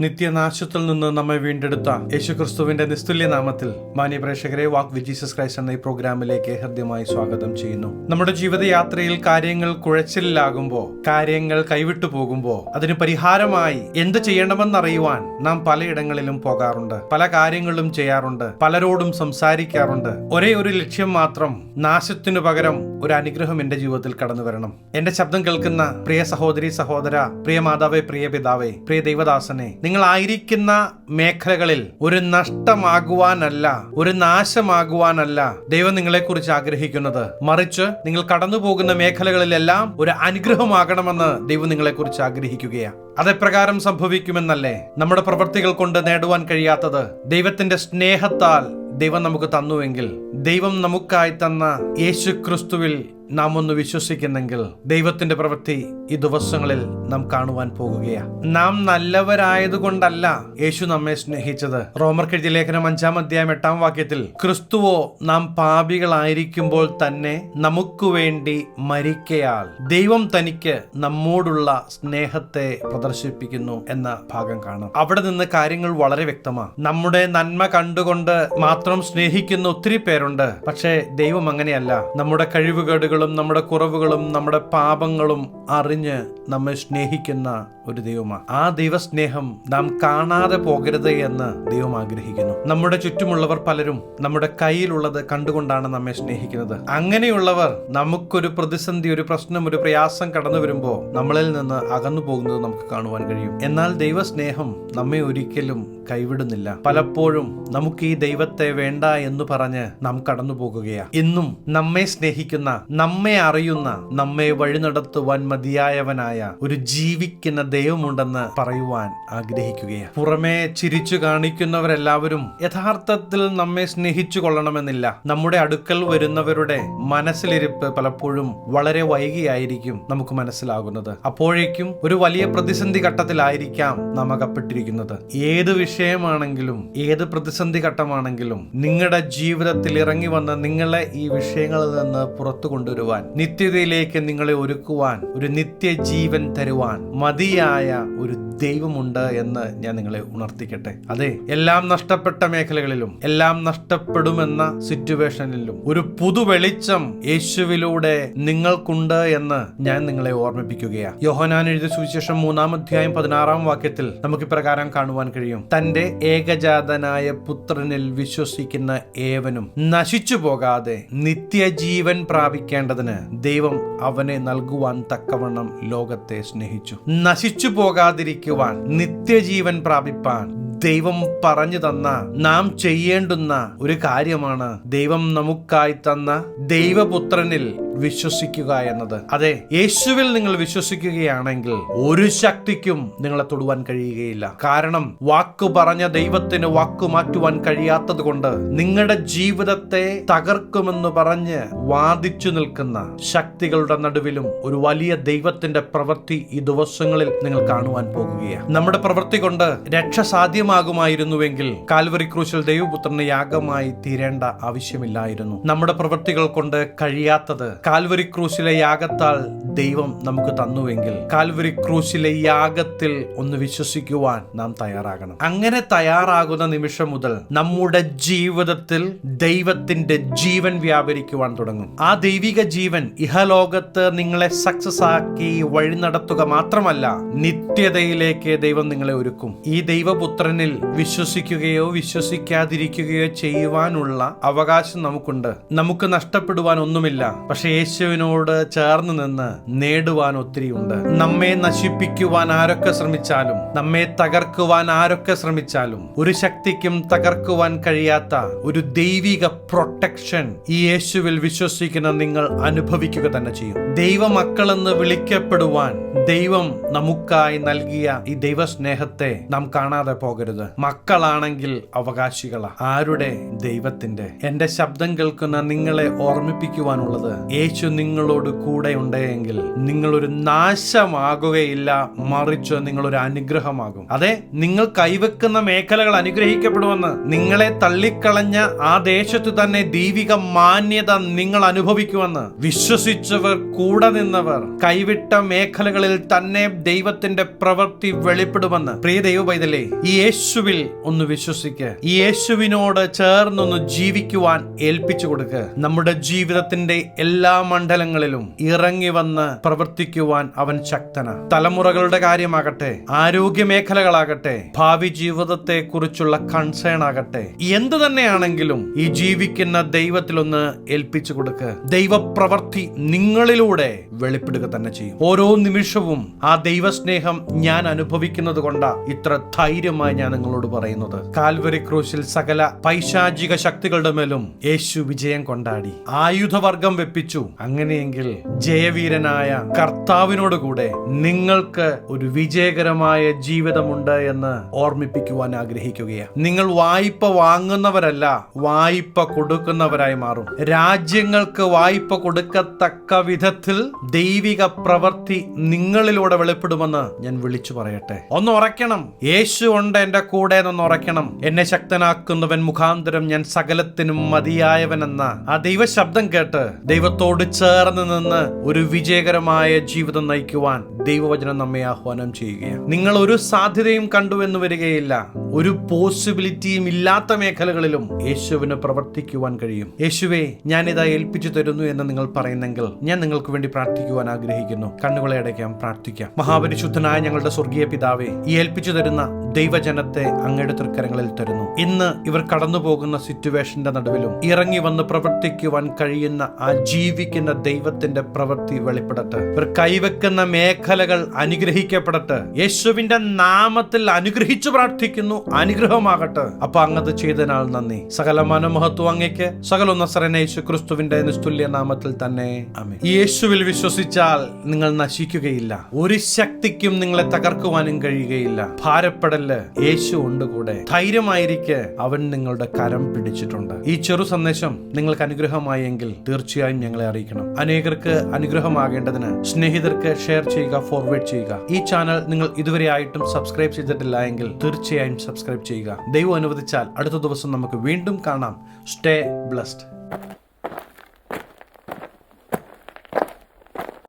നിത്യനാശത്തിൽ നിന്ന് നമ്മെ വീണ്ടെടുത്ത യേശുക്രിസ്തുവിന്റെ നിസ്തുല്യ നാമത്തിൽ മാന്യ പ്രേക്ഷകരെ വാക്ക് വിത്ത് ജീസസ് ക്രൈസ്റ്റ് എന്ന ഈ പ്രോഗ്രാമിലേക്ക് ഹൃദ്യമായി സ്വാഗതം ചെയ്യുന്നു. നമ്മുടെ ജീവിതയാത്രയിൽ കാര്യങ്ങൾ കുഴച്ചിലാകുമ്പോൾ കാര്യങ്ങൾ കൈവിട്ടു പോകുമ്പോൾ അതിന് പരിഹാരമായി എന്ത് ചെയ്യണമെന്നറിയുവാൻ നാം പലയിടങ്ങളിലും പോകാറുണ്ട്. പല കാര്യങ്ങളും ചെയ്യാറുണ്ട്. പലരോടും സംസാരിക്കാറുണ്ട്. ഒരേ ഒരു ലക്ഷ്യം മാത്രം നാശത്തിനു പകരം ഒരു അനുഗ്രഹം എന്റെ ജീവിതത്തിൽ കടന്നു വരണം. എന്റെ ശബ്ദം കേൾക്കുന്ന പ്രിയ സഹോദരി സഹോദര പ്രിയ മാതാവേ പ്രിയ പിതാവേ പ്രിയ ദൈവദാസനെ നിങ്ങൾ ആയിരിക്കുന്ന മേഖലകളിൽ ഒരു നഷ്ടമാകുവാനല്ല ഒരു നാശമാകുവാനല്ല ദൈവം നിങ്ങളെക്കുറിച്ച് ആഗ്രഹിക്കുന്നത്. മറിച്ച് നിങ്ങൾ കടന്നു പോകുന്ന മേഖലകളിലെല്ലാം ഒരു അനുഗ്രഹമാകണമെന്ന് ദൈവം നിങ്ങളെക്കുറിച്ച് ആഗ്രഹിക്കുകയാണ്. അതെപ്രകാരം സംഭവിക്കുമെന്നല്ലേ? നമ്മുടെ പ്രവൃത്തികൾ കൊണ്ട് നേടുവാൻ കഴിയാത്തത് ദൈവത്തിന്റെ സ്നേഹത്താൽ ദൈവം നമുക്ക് തന്നുവെങ്കിൽ ദൈവം നമുക്കായി തന്ന യേശു ക്രിസ്തുവിൽ നാം ഒന്ന് വിശ്വസിക്കുന്നെങ്കിൽ ദൈവത്തിന്റെ പ്രവൃത്തി ഈ ദിവസങ്ങളിൽ നാം കാണുവാൻ പോകുകയാണ് നാം നല്ലവരായതുകൊണ്ടല്ല യേശു നമ്മെ സ്നേഹിച്ചത്. റോമർ കെഴുതി ലേഖനം അഞ്ചാം അധ്യായം എട്ടാം വാക്യത്തിൽ ക്രിസ്തുവോ നാം പാപികളായിരിക്കുമ്പോൾ തന്നെ നമുക്ക് വേണ്ടി മരിക്കയാൽ ദൈവം തനിക്ക് നമ്മോടുള്ള സ്നേഹത്തെ പ്രദർശിപ്പിക്കുന്നു എന്ന ഭാഗം കാണാം. അവിടെ നിന്ന് കാര്യങ്ങൾ വളരെ വ്യക്തമാണ് നമ്മുടെ നന്മ കണ്ടുകൊണ്ട് മാത്രം സ്നേഹിക്കുന്ന ഒത്തിരി പേരുണ്ട്. പക്ഷേ ദൈവം അങ്ങനെയല്ല. നമ്മുടെ കഴിവുകേടുകളും നമ്മുടെ കുറവുകളും നമ്മുടെ പാപങ്ങളും അറിഞ്ഞ് നമ്മെ സ്നേഹിക്കുന്ന ഒരു ദൈവമാണ്. ആ ദൈവസ്നേഹം നാം കാണാതെ പോകരുത് എന്ന് ദൈവം ആഗ്രഹിക്കുന്നു. നമ്മുടെ ചുറ്റുമുള്ളവർ പലരും നമ്മുടെ കയ്യിലുള്ളത് കണ്ടുകൊണ്ടാണ് നമ്മെ സ്നേഹിക്കുന്നത്. അങ്ങനെയുള്ളവർ നമുക്കൊരു പ്രതിസന്ധി ഒരു പ്രശ്നം ഒരു പ്രയാസം കടന്നു വരുമ്പോൾ നമ്മളിൽ നിന്ന് അകന്നു പോകുന്നത് നമുക്ക് കാണുവാൻ കഴിയും. എന്നാൽ ദൈവസ്നേഹം നമ്മെ ഒരിക്കലും കൈവിടുന്നില്ല. പലപ്പോഴും നമുക്ക് ഈ ദൈവത്തെ വേണ്ട എന്ന് പറഞ്ഞ് നാം കടന്നു പോകുകയാണ് ഇന്നും നമ്മെ സ്നേഹിക്കുന്ന നമ്മെ അറിയുന്ന നമ്മെ വഴിനടത്തുവാൻ മതിയായവനായ ഒരു ജീവിക്കുന്ന ദൈവമുണ്ടെന്ന് പറയുവാൻ ആഗ്രഹിക്കുകയാണ്. പുറമെ ചിരിച്ചു കാണിക്കുന്നവരെല്ലാവരും യഥാർത്ഥത്തിൽ നമ്മെ സ്നേഹിച്ചു കൊള്ളണമെന്നില്ല. നമ്മുടെ അടുക്കൽ വരുന്നവരുടെ മനസ്സിലിരിപ്പ് പലപ്പോഴും വളരെ വൈകിയായിരിക്കും നമുക്ക് മനസ്സിലാകുന്നത്. അപ്പോഴേക്കും ഒരു വലിയ പ്രതിസന്ധി ഘട്ടത്തിലായിരിക്കാം നാം അകപ്പെട്ടിരിക്കുന്നത്. ഏത് വിഷയമാണെങ്കിലും ഏത് പ്രതിസന്ധി ഘട്ടമാണെങ്കിലും നിങ്ങളുടെ ജീവിതത്തിൽ ഇറങ്ങി വന്ന് നിങ്ങളെ ഈ വിഷയങ്ങളിൽ നിന്ന് പുറത്തു കൊണ്ടുവരുവാൻ നിത്യതയിലേക്ക് നിങ്ങളെ ഒരുക്കുവാൻ ഒരു നിത്യജീവൻ തരുവാൻ മതിയായ ഒരു ദൈവമുണ്ട് എന്ന് ഞാൻ നിങ്ങളെ ഉണർത്തിക്കട്ടെ. അതെ എല്ലാം നഷ്ടപ്പെട്ട മേഖലകളിലും എല്ലാം നഷ്ടപ്പെടുമെന്ന സിറ്റുവേഷനിലും ഒരു പുതു വെളിച്ചം യേശുവിലൂടെ നിങ്ങൾക്കുണ്ട് എന്ന് ഞാൻ നിങ്ങളെ ഓർമ്മിപ്പിക്കുകയാണ് യോഹനാൻ എഴുതിയ സുവിശേഷം മൂന്നാം അധ്യായം പതിനാറാം വാക്യത്തിൽ നമുക്ക് ഇപ്രകാരം കാണുവാൻ കഴിയും. തന്റെ ഏകജാതനായ പുത്രനിൽ വിശ്വസിക്കുന്ന ഏവനും നശിച്ചു പോകാതെ നിത്യജീവൻ പ്രാപിക്കേണ്ടതിന് ദൈവം അവനെ നൽകുവാൻ തക്കവണ്ണം ലോകത്തെ സ്നേഹിച്ചു. നശിച്ചു പോകാതിരിക്കുവാൻ നിത്യജീവൻ പ്രാപിപ്പാൻ ദൈവം പറഞ്ഞു തന്ന നാം ചെയ്യേണ്ടുന്ന ഒരു കാര്യമാണ് ദൈവം നമുക്കായി തന്ന ദൈവപുത്രനിൽ വിശ്വസിക്കുക എന്നത്. അതെ യേശുവിൽ നിങ്ങൾ വിശ്വസിക്കുകയാണെങ്കിൽ ഒരു ശക്തിക്കും നിങ്ങളെ തൊടുവാൻ കഴിയുകയില്ല. കാരണം വാക്കു പറഞ്ഞ ദൈവത്തിന് വാക്കു മാറ്റുവാൻ കഴിയാത്തത് കൊണ്ട് നിങ്ങളുടെ ജീവിതത്തെ തകർക്കുമെന്ന് പറഞ്ഞ് വാദിച്ചു നിൽക്കുന്ന ശക്തികളുടെ നടുവിലും ഒരു വലിയ ദൈവത്തിന്റെ പ്രവൃത്തി ഈ ദിവസങ്ങളിൽ നിങ്ങൾ കാണുവാൻ പോകുകയാണ്. നമ്മുടെ പ്രവൃത്തി കൊണ്ട് രക്ഷ സാധ്യമാകുമായിരുന്നുവെങ്കിൽ കാൽവറി ക്രൂശിൽ ദൈവപുത്രന് യാഗമായി തീരേണ്ട ആവശ്യമില്ലായിരുന്നു. നമ്മുടെ പ്രവൃത്തികൾ കൊണ്ട് കഴിയാത്തത് കാൽവരി ക്രൂശിലെ യാഗത്താൽ ദൈവം നമുക്ക് തന്നുവെങ്കിൽ കാൽവരി ക്രൂശിലെ യാഗത്തിൽ ഒന്ന് വിശ്വസിക്കുവാൻ നാം തയ്യാറാകണം. അങ്ങനെ തയ്യാറാകുന്ന നിമിഷം മുതൽ നമ്മുടെ ജീവിതത്തിൽ ദൈവത്തിന്റെ ജീവൻ വ്യാപരിക്കുവാൻ തുടങ്ങും. ആ ദൈവിക ജീവൻ ഇഹലോകത്ത് നിങ്ങളെ സക്സസ് ആക്കി വഴി നടത്തുക മാത്രമല്ല നിത്യതയിലേക്ക് ദൈവം നിങ്ങളെ ഒരുക്കും. ഈ ദൈവപുത്രനിൽ വിശ്വസിക്കുകയോ വിശ്വസിക്കാതിരിക്കുകയോ ചെയ്യുവാനുള്ള അവകാശം നമുക്കുണ്ട്. നമുക്ക് നഷ്ടപ്പെടുവാൻ ഒന്നുമില്ല. പക്ഷെ യേശുവിനോട് ചേർന്ന് നിന്ന് നേടുവാൻ ഒത്തിരിയുണ്ട് നമ്മെ നശിപ്പിക്കുവാൻ ആരൊക്കെ ശ്രമിച്ചാലും നമ്മെ തകർക്കുവാൻ ആരൊക്കെ ശ്രമിച്ചാലും ഒരു ശക്തിക്കും തകർക്കുവാൻ കഴിയാത്ത ഒരു ദൈവിക പ്രൊട്ടക്ഷൻ ഈ യേശുവിൽ വിശ്വസിക്കുന്ന നിങ്ങൾ അനുഭവിക്കുക തന്നെ ചെയ്യും. ദൈവമക്കളെന്ന് വിളിക്കപ്പെടുവാൻ ദൈവം നമുക്കായി നൽകിയ ഈ ദൈവസ്നേഹത്തെ നാം കാണാതെ പോകരുത്. മക്കളാണെങ്കിൽ അവകാശികളാണ് ആരുടെ? ദൈവത്തിന്റെ എന്റെ ശബ്ദം കേൾക്കുന്ന നിങ്ങളെ ഓർമ്മിപ്പിക്കുവാനുള്ളത് യേശു നിങ്ങളോട് കൂടെ ഉണ്ടെങ്കിൽ നിങ്ങളൊരു നാശമാകുകയില്ല മറിച്ച് നിങ്ങളൊരു അനുഗ്രഹമാകും. അതെ നിങ്ങൾ കൈവെക്കുന്ന മേഖലകൾ അനുഗ്രഹിക്കപ്പെടുമെന്ന് നിങ്ങളെ തള്ളിക്കളഞ്ഞ ആ ദേശത്ത് തന്നെ ദൈവിക മാന്യത നിങ്ങൾ അനുഭവിക്കുമെന്ന് വിശ്വസിച്ചവർ കൂടെ നിന്നവർ കൈവിട്ട മേഖലകളിൽ തന്നെ ദൈവത്തിന്റെ പ്രവൃത്തി വെളിപ്പെടുമെന്ന്. പ്രിയ ദൈവപൈതലേ ഈ യേശുവിൽ ഒന്ന് വിശ്വസിക്ക്. ഈ യേശുവിനോട് ചേർന്നൊന്ന് ജീവിക്കുവാൻ ഏൽപ്പിച്ചു കൊടുക്ക്. നമ്മുടെ ജീവിതത്തിന്റെ എല്ലാ മണ്ഡലങ്ങളിലും ഇറങ്ങി വന്ന് പ്രവർത്തിക്കുവാൻ അവൻ ശക്തന. തലമുറകളുടെ കാര്യമാകട്ടെ ആരോഗ്യ മേഖലകളാകട്ടെ ഭാവി ജീവിതത്തെ കുറിച്ചുള്ള കൺസേൺ ആകട്ടെ എന്ത് തന്നെയാണെങ്കിലും ഈ ജീവിക്കുന്ന ദൈവത്തിലൊന്ന് ഏൽപ്പിച്ചു കൊടുക്കുക ദൈവപ്രവർത്തി നിങ്ങളിലൂടെ വെളിപ്പെടുക തന്നെ ചെയ്യും. ഓരോ നിമിഷവും ആ ദൈവസ്നേഹം ഞാൻ അനുഭവിക്കുന്നത് കൊണ്ടാ ഇത്ര ധൈര്യമായി ഞാൻ നിങ്ങളോട് പറയുന്നത്. കാൽവരി ക്രൂശിൽ സകല പൈശാചിക ശക്തികളുടെ മേലും യേശു വിജയം കൊണ്ടാടി. ആയുധവർഗം വെപ്പിച്ചു. അങ്ങനെയെങ്കിൽ ജയവീരനായ കർത്താവിനോട് കൂടെ നിങ്ങൾക്ക് ഒരു വിജയകരമായ ജീവിതമുണ്ട് എന്ന് ഓർമ്മിപ്പിക്കുവാൻ ആഗ്രഹിക്കുകയാണ്. നിങ്ങൾ വായ്പ വാങ്ങുന്നവരല്ല വായ്പ കൊടുക്കുന്നവരായി മാറും. രാജ്യങ്ങൾക്ക് വായ്പ കൊടുക്കത്തക്ക വിധത്തിൽ ദൈവിക പ്രവൃത്തി നിങ്ങളിലൂടെ വെളിപ്പെടുമെന്ന് ഞാൻ വിളിച്ചു പറയട്ടെ. ഒന്ന് ഉറയ്ക്കണം. യേശു ഉണ്ട് എന്റെ കൂടെ എന്നൊന്ന് ഉറയ്ക്കണം. എന്നെ ശക്തനാക്കുന്നവൻ മുഖാന്തരം ഞാൻ സകലത്തിനും മതിയായവനെന്ന ആ ദൈവശബ്ദം കേട്ട് ദൈവത്തോട് ചേർന്ന് നിന്ന് ഒരു വിജയകരമായ ജീവിതം നയിക്കുവാൻ ദൈവവചനം നമ്മെ ആഹ്വാനം ചെയ്യുകയാണ്. നിങ്ങൾ ഒരു സാധ്യതയും കണ്ടു എന്ന് വരികയില്ല. ഒരു പോസിബിലിറ്റിയും ഇല്ലാത്ത മേഖലകളിലും യേശുവിന് പ്രവർത്തിക്കുവാൻ കഴിയും. യേശുവെ ഞാൻ ഇതാ ഏൽപ്പിച്ചു തരുന്നു എന്ന് നിങ്ങൾ പറയുന്നെങ്കിൽ ഞാൻ നിങ്ങൾക്ക് വേണ്ടി പ്രാർത്ഥിക്കുവാൻ ആഗ്രഹിക്കുന്നു. കണ്ണുകളെ അടയ്ക്കാം പ്രാർത്ഥിക്കാം. മഹാപരിശുദ്ധനായ ഞങ്ങളുടെ സ്വർഗീയ പിതാവെ ഈ ഏൽപ്പിച്ചു തരുന്ന ദൈവജനത്തെ അങ്ങയുടെ തൃക്കരങ്ങളിൽ തരുന്നു. ഇന്ന് ഇവർ കടന്നു പോകുന്ന സിറ്റുവേഷന്റെ നടുവിലും ഇറങ്ങി വന്ന് പ്രവർത്തിക്കുവാൻ കഴിയുന്ന ആ ജീവിക്കുന്ന ദൈവത്തിന്റെ പ്രവൃത്തി വെളിപ്പെടട്ടെ ഇവർ കൈവെക്കുന്ന മേഖലകൾ അനുഗ്രഹിക്കപ്പെടട്ടെ. യേശുവിന്റെ നാമത്തിൽ അനുഗ്രഹിച്ചു പ്രാർത്ഥിക്കുന്നു അനുഗ്രഹമാകട്ടെ. അപ്പൊ അങ്ങത് ചെയ്തതിനാൽ നന്ദി. സകല മനോമഹത്വം അങ്ങയ്ക്ക് സകല നസറന യേശു ക്രിസ്തുവിന്റെ നിസ്തുല്യ നാമത്തിൽ തന്നെ. യേശുവിൽ വിശ്വസിച്ചാൽ നിങ്ങൾ നശിക്കുകയില്ല. ഒരു ശക്തിക്കും നിങ്ങളെ തകർക്കുവാനും കഴിയുകയില്ല. ഭാരപ്പെടൽ യേശു ഉണ്ട് കൂടെ ധൈര്യമായിരിക്കെ അവൻ നിങ്ങളുടെ കരം പിടിച്ചിട്ടുണ്ട്. ഈ ചെറു സന്ദേശം നിങ്ങൾക്ക് അനുഗ്രഹമായെങ്കിൽ തീർച്ചയായും ഞങ്ങളെ അറിയിക്കണം. അനേകർക്ക് അനുഗ്രഹമാകേണ്ടതിന് സ്നേഹിതർക്ക് ഷെയർ ചെയ്യുക ഫോർവേഡ് ചെയ്യുക. ഈ ചാനൽ നിങ്ങൾ ഇതുവരെ ആയിട്ടും സബ്സ്ക്രൈബ് ചെയ്തിട്ടില്ല എങ്കിൽ തീർച്ചയായും സബ്സ്ക്രൈബ് ചെയ്യുക. ദൈവം അനുവദിച്ചാൽ അടുത്ത ദിവസം നമുക്ക് വീണ്ടും കാണാം. Stay blessed